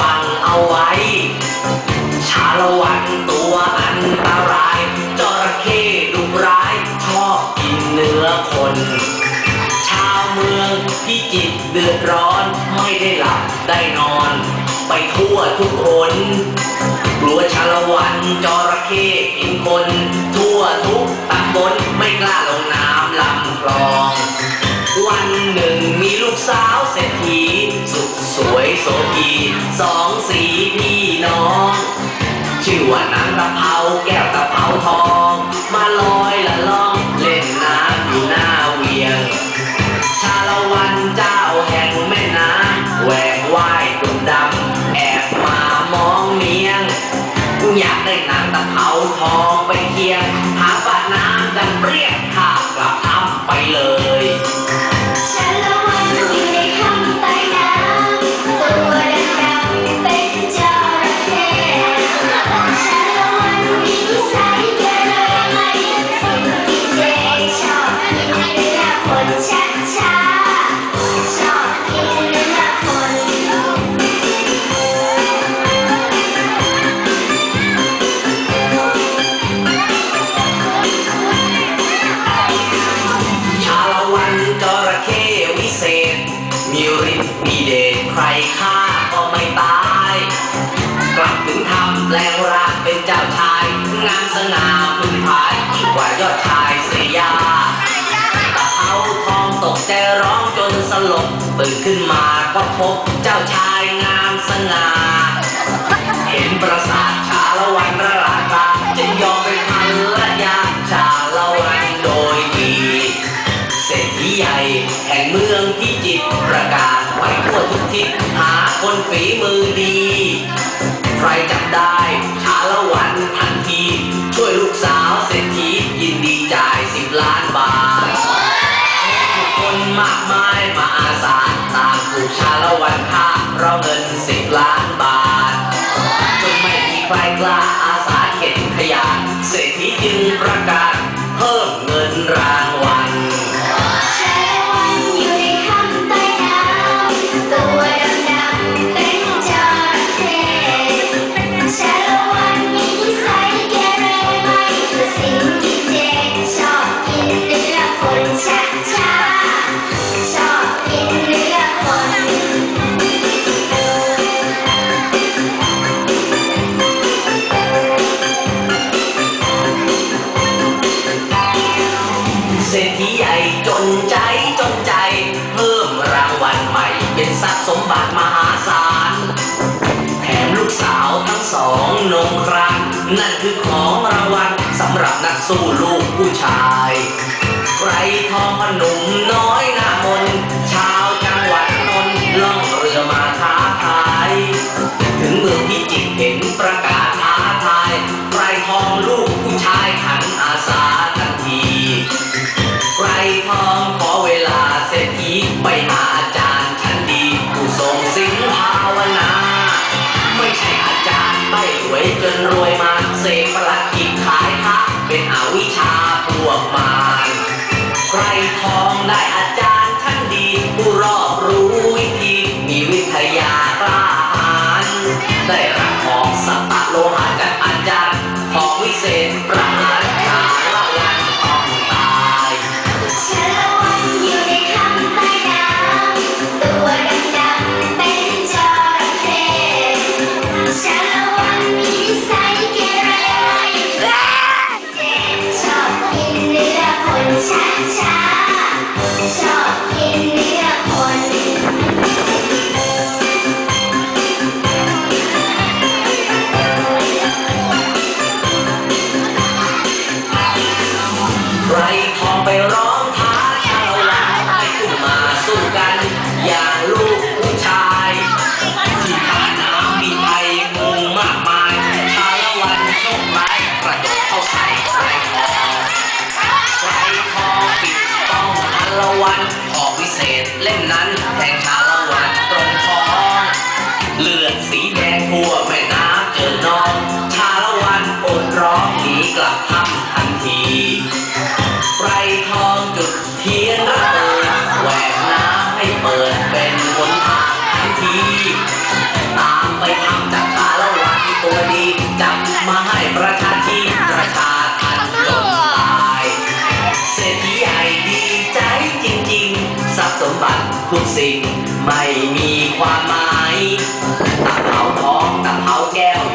ฟังเอาไว้ ชาละวันตัวอันตราย จระเข้ดุร้าย ชอบกินเนื้อคน ชาวเมืองที่จิตเดือดร้อน ไม่ได้หลับได้นอน ไปทั่วทุกคนกลัวชาละวันจระเข้กินคน ทั่วทุกตำบลไม่กล้าลงน้ำลำคลอง วันหนึ่งมีลูกสาวเศรษฐี โสภีสองสีพี่น้อง ชื่อว่านางตะเภาแก้วตะเภาทอง มาลอยละล่องเล่นน้ำอยู่หน้าเวียง ชาละวันเจ้าแห่งแม่น้ำแหวกว่ายดุมดำแอบมามองเมียง อยากได้นางตะเภาทองไปเคียง มีฤทธิ์มีเดชใครฆ่าก็ไม่ตาย กลับถึงทำแปลงราเป็นเจ้าชาย งามสง่าพึงพายยิ่งกว่ายอดชายเสียยาตะเภาทองตกใจร้องจนสลบตื่นขึ้นมาก็พบเจ้าชายงามสง่าเห็นประสาท หาคนฝีมือดี ใครจับได้ชาละวันทันที ช่วยลูกสาวเศรษฐียินดีจ่ายสิบล้านบาททุกคนมากมายมาอาสาต่างถูกชาละวันฆ่าเราเงินสิบล้านบาทจนไม่มีใครกล้าอาสาเข็นขยะเศรษฐีจึงประกาศ ญ่จนใจจนใจ เพิ่มรางวัลใหม่ เป็นทรัพย์สมบัติมหาศาลแถมลูกสาวทั้งสองนงครานนั่นคือของรางวัลสำหรับนักสู้ลูกผู้ชายไรทองพนุมน้อยหน้ามนชาวจังหวัดนนท์ล่องเรือมาท้าทาย ถึงเมืองพิจิตรเห็นประกาศ เสกประหลัดขีดขายพระเป็นอวิชชาพวกมารใครทอ แดงทั่วแม่น้ำเจอน้องชาละวันปวดร้องหนีกลับถ้ำทันทีไกรทองจุดเทียนระเบิดแหวกน้ำให้เปิดเป็นหนทางทันที ตามไปทำจากชาละวันตัวดีจับมาให้ประชาชีประชาทันลงตาย เศรษฐีใหญ่ดีใจจริงๆทรัพย์สมบัติ ทุกสิ่งไม่มีความหมายตะเผาทองตะเผาแก้ว